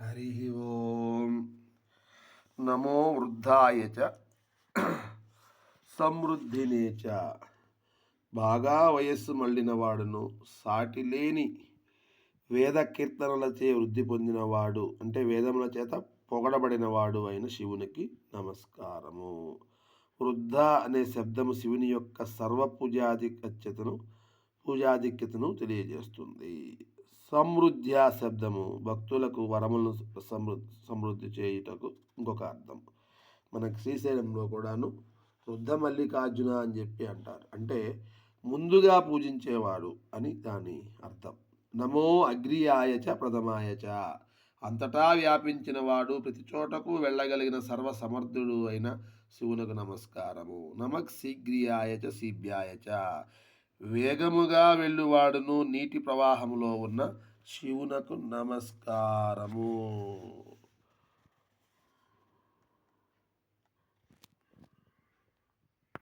హరి ఓం నమో వృద్ధాయ చ సమృద్ధినే చ బాగా వయస్సు మళ్ళినవాడును సాటి లేని వేద కీర్తనలచే వృద్ధి పొందినవాడు అంటే వేదముల చేత పొగడబడినవాడు అయిన శివునికి నమస్కారము. వృద్ధ అనే శబ్దము శివుని యొక్క సర్వ పూజాధిక్యతను పూజాధిక్యతను తెలియజేస్తుంది. సమృద్ధ్యా శబ్దము. భక్తులకు వరములను సమృద్ధి సమృద్ధి చేయుటకు ఇంకొక అర్థం. మనకు శ్రీశైలంలో కూడాను వృద్ధ మల్లికార్జున అని చెప్పి అంటారు. అంటే ముందుగా పూజించేవాడు అని దాని అర్థం. నమో అగ్రియాయ చ అంతటా వ్యాపించిన వాడు ప్రతి చోటకు వెళ్ళగలిగిన సర్వ సమర్థుడు అయిన శివునకు నమస్కారము. నమక్ శీఘ్రియాయచ చ. వేగముగా వెళ్ళువాడును నీటి ప్రవాహములో ఉన్న శివునకు నమస్కారము.